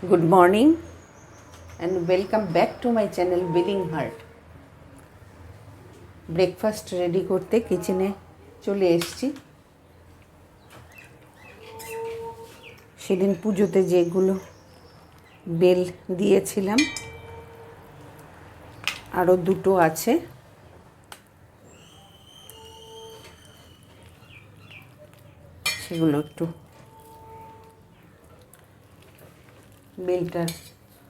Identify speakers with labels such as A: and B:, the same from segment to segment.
A: Good morning and welcome back to my channel, Willing Heart. Breakfast ready করতে কিচেনে চলে এসেছি সেদিন পুজোতে যেগুলো বেল দিয়েছিলাম আরও দুটো আছে সেগুলো একটু বেলটার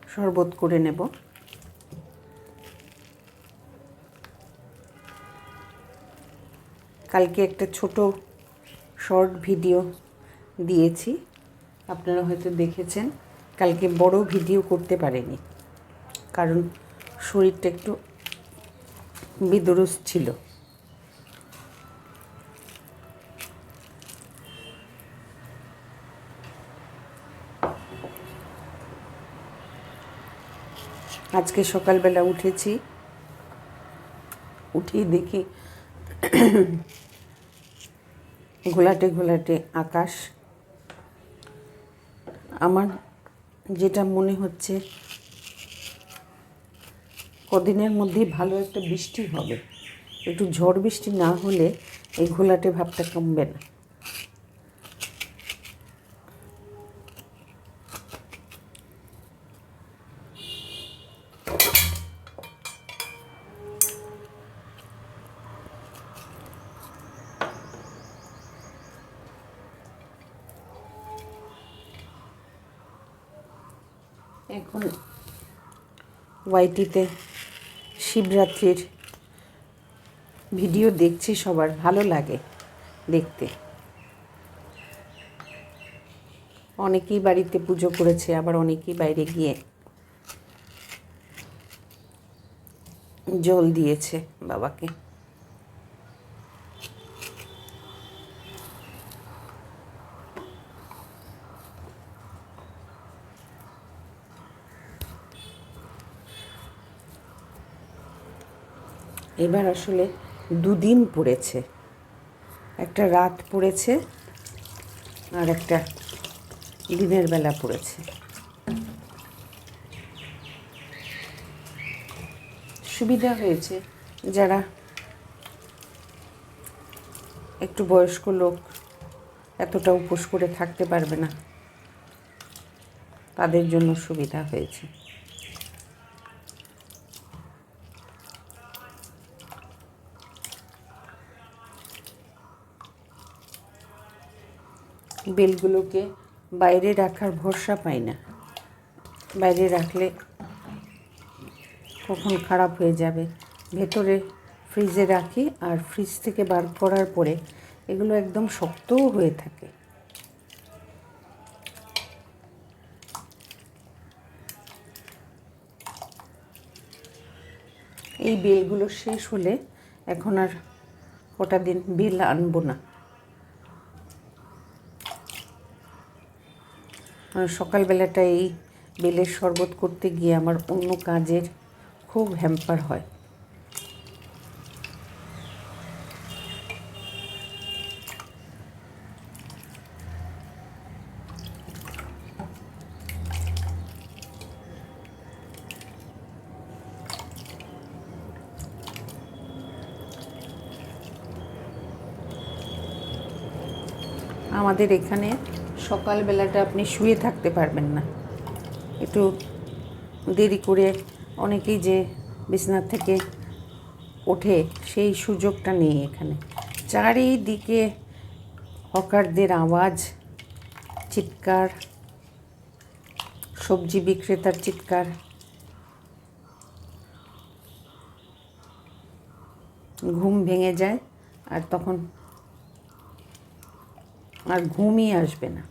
A: শরবত করে নেব। কালকে একটা ছোট শর্ট ভিডিও দিয়েছি। আপনারা হয়তো দেখেছেন, কালকে বড় ভিডিও করতে পারেনি। কারণ শরীরটা একটু বিদুরুস ছিল। আজকে সকালবেলা উঠেছি। উঠেই দেখি ঘোলাটে ঘোলাটে আকাশ। আমার যেটা মনে হচ্ছে, কদিনের মধ্যেই ভালো একটা বৃষ্টি হবে। একটু ঝড় বৃষ্টি না হলে এই ঘোলাটে ভাবটা কমবে না। এখন ওয়াইটিতে শিবরাত্রির ভিডিও দেখছি সবার, ভালো লাগে দেখতে। অনেকেই বাড়িতে পুজো করেছে, আবার অনেকেই বাইরে গিয়ে জল দিয়েছে বাবাকে। এবার আসলে দুদিন পড়েছে। একটা রাত পড়েছে আর একটা দিনের বেলা পড়েছে। সুবিধা হয়েছে যারা একটু বয়স্ক লোক এতটা উপোস করে থাকতে পারবে না, তাদের জন্য সুবিধা হয়েছে। বেলগুলোকে বাইরে রাখার ভরসা পাই না। বাইরে রাখলে কখন খারাপ হয়ে যাবে। ভেতরে ফ্রিজে রাখি আর ফ্রিজ থেকে বার করার পরে এগুলো একদম শক্তও হয়ে থাকে। এই বেলগুলো শেষ হলে এখন আর কটা দিন বেল আনব না। সকালবেলাটা এই বেলের শরবত করতে গিয়ে আমার অন্য কাজের খুব হ্যাম্পার হয়। আমাদের এখানে সকালবেলাটা আপনি শুয়ে থাকতে পারবেন না। একটু দেরি করে অনেকেই যে বিছনার থেকে ওঠে সেই সুযোগটা নেই এখানে। চারিদিকে হকারদের আওয়াজ, চিৎকার, সবজি বিক্রেতার চিৎকার। ঘুম ভেঙে যায় আর তখন আর ঘুমই আসবে না।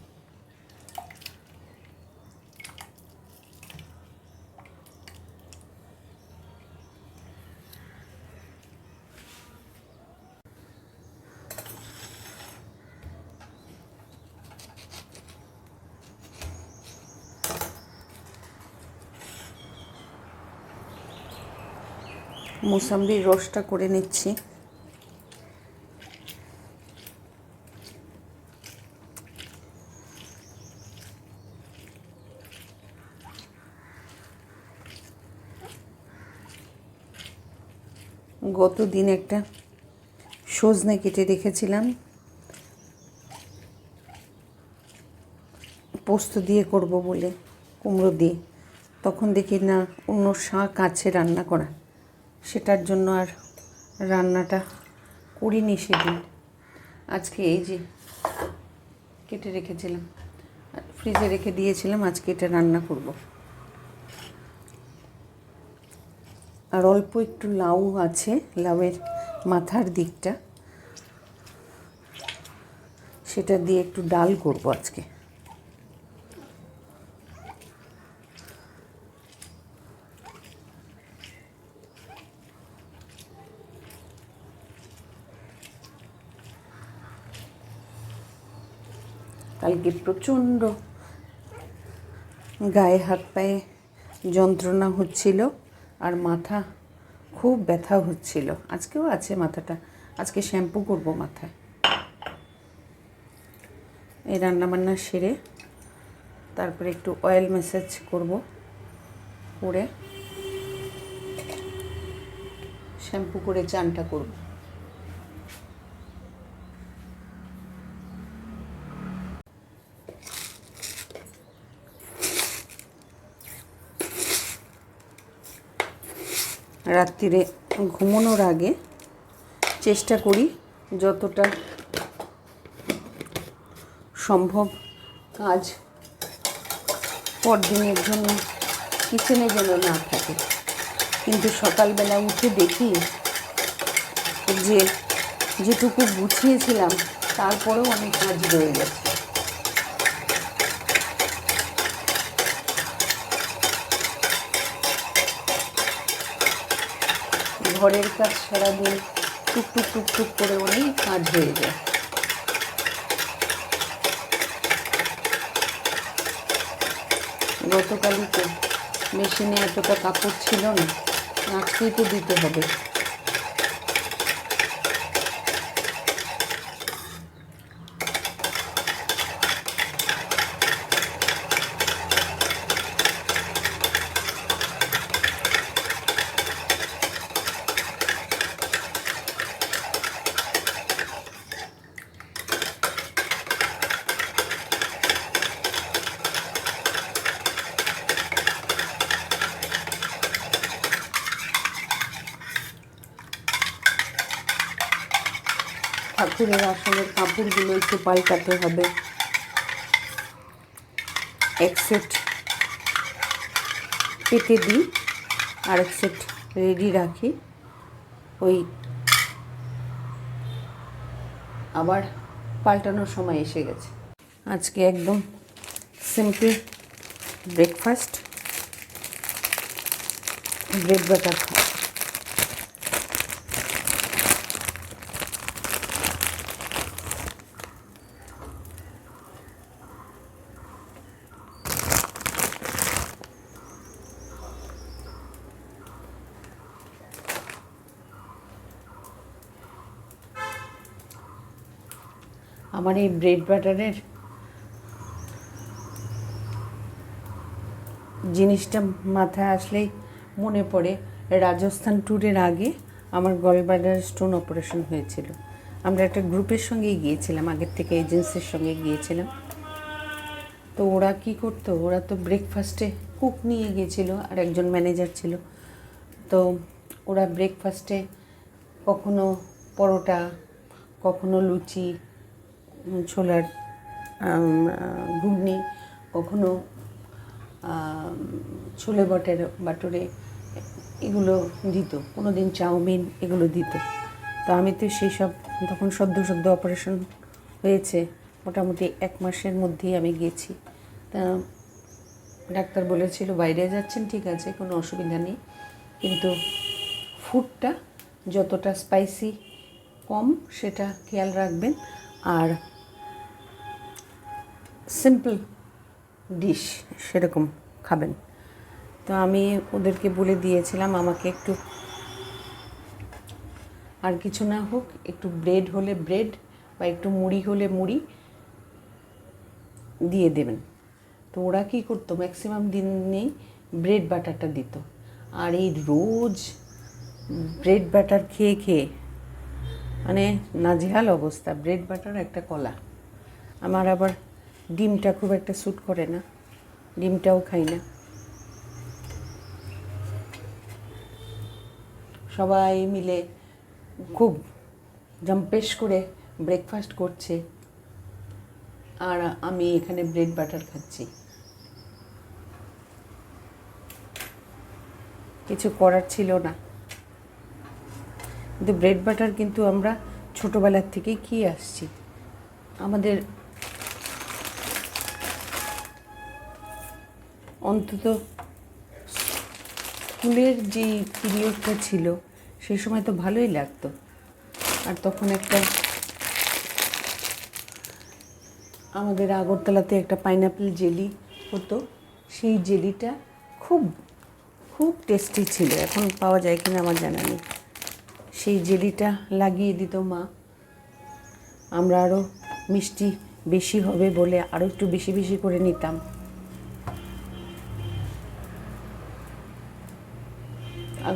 A: মোসাম্বির রসটা করে নিচ্ছি। গত দিন একটা সজনে কেটে রেখেছিলাম। পোস্ত দিয়ে করব বলে, কুমড়ো দিয়ে। তখন দেখি না, অন্য শাক আছে রান্না করা। সেটার জন্য আর রান্নাটা করিনি সেদিন। আজকে এই যে কেটে রেখেছিলাম। ফ্রিজে রেখে দিয়েছিলাম, আজকে এটা রান্না করব। আর অল্প একটু লাউ আছে, লাউয়ের মাথার দিকটা। সেটা দিয়ে একটু ডাল করব আজকে। কালকে প্রচণ্ড গায়ে হাত পায়ে যন্ত্রণা হচ্ছিল আর মাথা খুব ব্যথা হচ্ছিল। আজকেও আছে মাথাটা। আজকে শ্যাম্পু করব মাথায়। এই রান্নাবান্না সেরে তারপরে একটু অয়েল ম্যাসাজ করব, করে শ্যাম্পু করে চানটা করব। রাত্রিরে ঘুমানোর আগে চেষ্টা করি যতটা সম্ভব কাজ পরদিনের জন্য কিচেনে যেন না থাকে। কিন্তু সকালবেলা উঠে দেখি যে যেটুকু গুছিয়েছিলাম, তারপরেও অনেক কাজ রয়ে গেছে। ঘরের কাজ সারাদিন টুকটুক টুকটুক করে অনেক কাজ হয়ে যায়। গতকালই তো মেশিনে এতটা কাপড় ছিল না, আজকেই তো দিতে হবে। ঠাকুরের আসনের কাপড়গুলো একটু পাল্টাতে হবে। এক সেট পেতে দিই, আর এক সেট রেডি রাখি। ওই আবার পাল্টানোর সময় এসে গেছে। আজকে একদম সিম্পল ব্রেকফাস্ট ব্রেড বাটার খাওয়া আমার এই ব্রেড বাটারের জিনিসটা মাথায় আসলেই মনে পড়ে। রাজস্থান ট্যুরের আগে আমার গলব্লাডার স্টোন অপারেশন হয়েছিল। আমরা একটা গ্রুপের সঙ্গেই গিয়েছিলাম, আগের থেকে এজেন্সির সঙ্গে গিয়েছিলাম। তো ওরা কি করতো, ওরা তো ব্রেকফাস্টে কুক নিয়ে গিয়েছিল আর একজন ম্যানেজার ছিল। তো ওরা ব্রেকফাস্টে কখনো পরোটা, কখনো লুচি ছোলার ঘুগনি কখনো ছোলে বটের বাটরে এগুলো দিত। কোনো দিন চাউমিন এগুলো দিত। তো আমি তো সেই সব তখন সদ্য সদ্য অপারেশন হয়েছে। মোটামুটি এক মাসের মধ্যেই আমি গেছি। তা ডাক্তার বলেছিল, বাইরে যাচ্ছেন, ঠিক আছে, কোনো অসুবিধা নেই। কিন্তু ফুডটা যতটা স্পাইসি কম, সেটা খেয়াল রাখবেন। আর সিম্পল ডিশ সেরকম খাবেন। তো আমি ওদেরকে বলে দিয়েছিলাম আমাকে একটু আর কিছু না হোক, একটু ব্রেড হলে ব্রেড বা একটু মুড়ি হলে মুড়ি দিয়ে দেবেন। তো ওরা কী করতো ম্যাক্সিমাম দিনেই ব্রেড বাটারটা দিত। আর এই রোজ ব্রেড বাটার খেয়ে খেয়ে মানে নাজেহাল অবস্থা ব্রেড বাটার একটা কলা। আমার আবার ডিমটা খুব একটা স্যুট করে না। ডিমটাও খাই না। সবাই মিলে খুব জম্পেশ করে ব্রেকফাস্ট করছে। আর আমি এখানে ব্রেড বাটার খাচ্ছি। কিছু করার ছিল না। কিন্তু ব্রেড বাটার কিন্তু আমরা ছোটোবেলার থেকেই খেয়ে আসছি। আমাদের অন্তত স্কুলের যে পিরিয়ডটা ছিল সেই সময় তো ভালোই লাগতো। আর তখন একটা আমাদের আগরতলাতে একটা পাইনাপেল জেলি হতো। সেই জেলিটা খুব খুব টেস্টি ছিল। এখন পাওয়া যায় কিনা আমার জানা নেই। সেই জেলিটা লাগিয়ে দিত মা। আমরা আরও মিষ্টি বেশি হবে বলে আরও একটু বেশি বেশি করে নিতাম।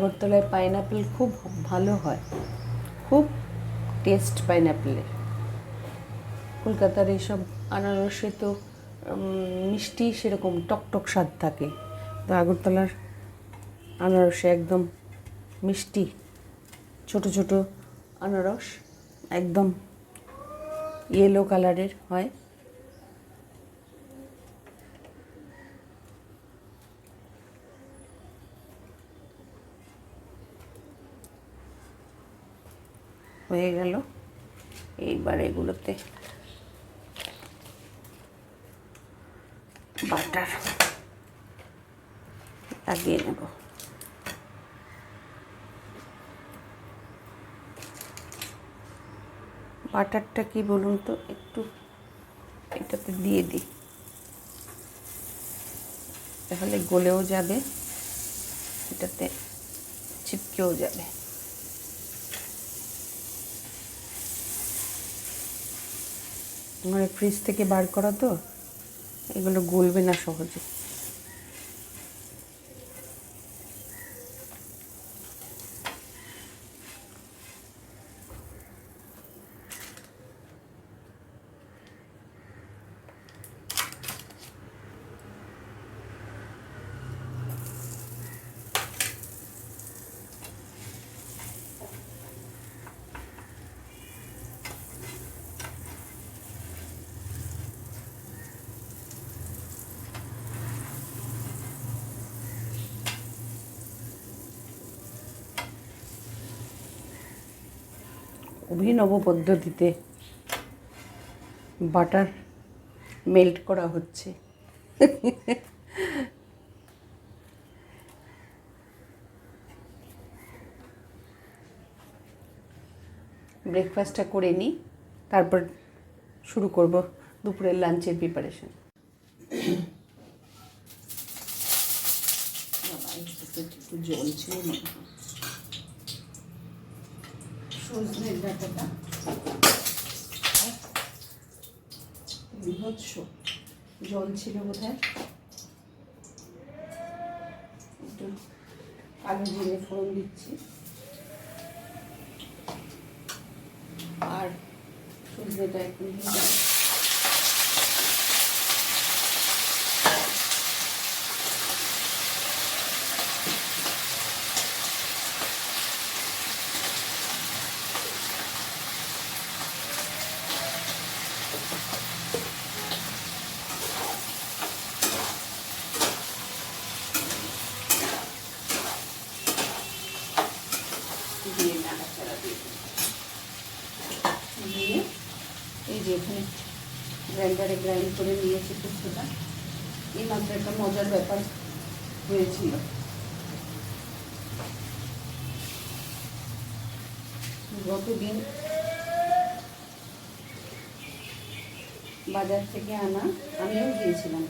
A: আগরতলায় পাইনাপেল খুব ভালো হয়। খুব টেস্ট পাইনাপেলের কলকাতার এইসব আনারসে তো মিষ্টি সেরকম টকটক স্বাদ থাকে। তো আগরতলার আনারসে একদম মিষ্টি, ছোট ছোট আনারস একদম ইয়েলো কালারের হয়। হয়ে গেল এইবার এগুলোতে বাটার লাগিয়ে নেব। বাটারটা কি বলুন তো একটু এটাতে দিয়ে দিই। তাহলে গলেও যাবে, এটাতে চিপকেও যাবে। মানে ফ্রিজ থেকে বার করা তো এগুলো গলবে না সহজে। অভিনব পদ্ধতিতে বাটার মেল্ট করা হচ্ছে ব্রেকফাস্টটা করে নিই তারপর শুরু করব দুপুরের লাঞ্চের প্রিপারেশন জল ছিল হয়। সজনের ডাটাটা। বিভৎস জল ছিল বোধ হয় একটু আলু জিরে ফোড়ন দিচ্ছি। আর সজনেটা একটু দিয়ে নাড়াচাড়া দিয়ে দিয়ে এই যে এখানে গ্রাইন্ডারে গ্রাইন্ড করে নিয়েছি পোস্তটা এই মাত্র একটা মজার ব্যাপার হয়েছিল গতদিন বাজার থেকে আনা, আমিও গিয়েছিলাম।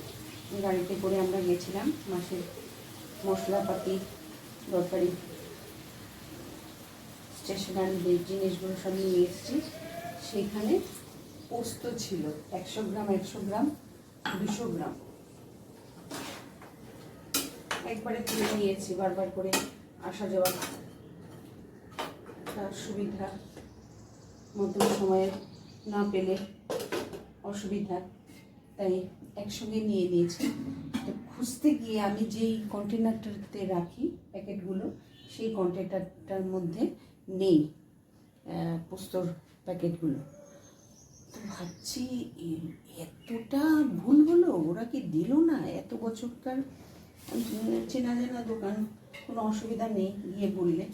A: গাড়িতে করে আমরা গেছিলাম মাসের মশলাপাতি, দরকারি স্টেশনারি যে জিনিসগুলো সব নিয়ে এসেছি, সেখানে পোস্ত ছিল, একশো গ্রাম একশো গ্রাম, দুশো গ্রাম। একবারে তুলে নিয়েছি, বারবার করে আসা যাওয়া কথা সুবিধা মতন সময়ে না পেলে অসুবিধা, তাই একসঙ্গে নিয়ে নিয়েছি। খুঁজতে গিয়ে আমি যেই কন্টেনারটাতে রাখি প্যাকেটগুলো, সেই কন্টেনারটার মধ্যে নেই পোস্তর প্যাকেটগুলো। তো ভাবছি এতটা ভুল হলো? ওরা কি দিল না? এত বছরকার চেনা জানা দোকান কোনো অসুবিধা নেই গিয়ে বললে।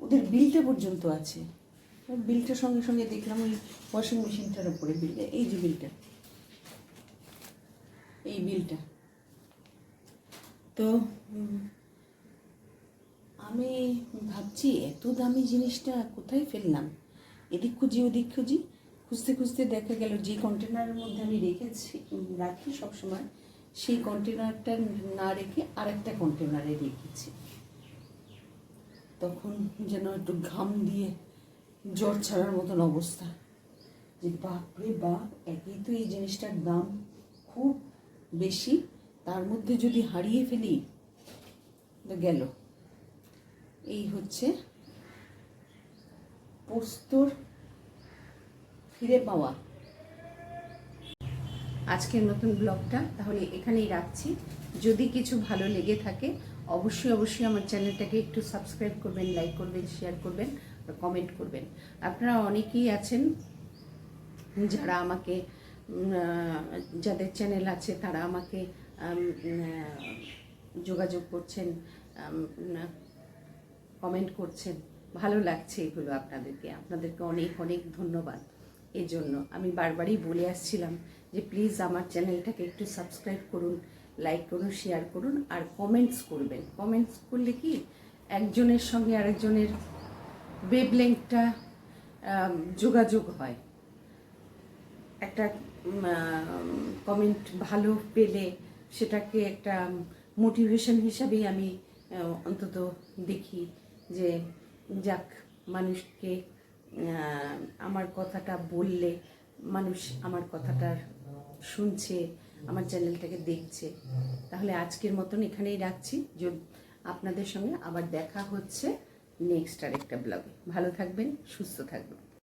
A: ওদের বিলটা পর্যন্ত আছে। বিলটার সঙ্গে সঙ্গে দেখলাম ওই ওয়াশিং মেশিনটার উপরে বিলটা এই যে বিলটা। এই বিলটা। তো আমি ভাবছি এত দামি জিনিসটা কোথায় ফেললাম? এদিক খুঁজি, ওদিক খুঁজি। খুঁজতে খুঁজতে দেখা গেল, যে কন্টেনারের মধ্যে আমি রেখেছি, রাখি সবসময়, সেই কন্টেনারটা না রেখে আরেকটা কন্টেনারে রেখেছি। তখন যেন একটু ঘাম দিয়ে জ্বর ছাড়ার মতন অবস্থা। যে বাপরে বাপ, একই তো এই জিনিসটার দাম খুব বেশি। তার মধ্যে যদি হারিয়ে ফেলি, তো গেল। এই হচ্ছে পোস্তর ফিরে পাওয়া। আজকের নতুন ব্লগটা তাহলে এখানেই রাখছি। যদি কিছু ভালো লেগে থাকে, অবশ্যই অবশ্যই আমার চ্যানেলটাকে একটু সাবস্ক্রাইব করবেন, লাইক করবেন, শেয়ার করবেন কমেন্ট করবেন। আপনারা অনেকেই আছেন যারা আমাকে যাদের চ্যানেল আছে তারা আমাকে যোগাযোগ করছেন কমেন্ট করছেন, ভালো লাগছে এগুলো আপনাদেরকে। আপনাদেরকে অনেক অনেক ধন্যবাদ এই জন্য আমি বারবারই বলে আসছিলাম যে প্লিজ আমার চ্যানেলটাকে একটু সাবস্ক্রাইব করুন লাইক করুন শেয়ার করুন আর কমেন্টস করবেন। কমেন্টস করলে কি একজনের সঙ্গে আরেকজনের ওয়েবলেংথটা যোগাযোগ হয়। একটা কমেন্ট ভালো পেলে সেটাকে একটা মোটিভেশন হিসাবেই আমি অন্তত দেখি। যে, যাক, মানুষকে আমার কথাটা বললে, মানুষ আমার কথাটার শুনছে, আমার চ্যানেলটাকে দেখছে। তাহলে আজকের মতন এখানেই রাখছি। আপনাদের সঙ্গে আবার দেখা হচ্ছে নেক্সট আরেকটা ব্লগে। ভালো থাকবেন, সুস্থ থাকবেন।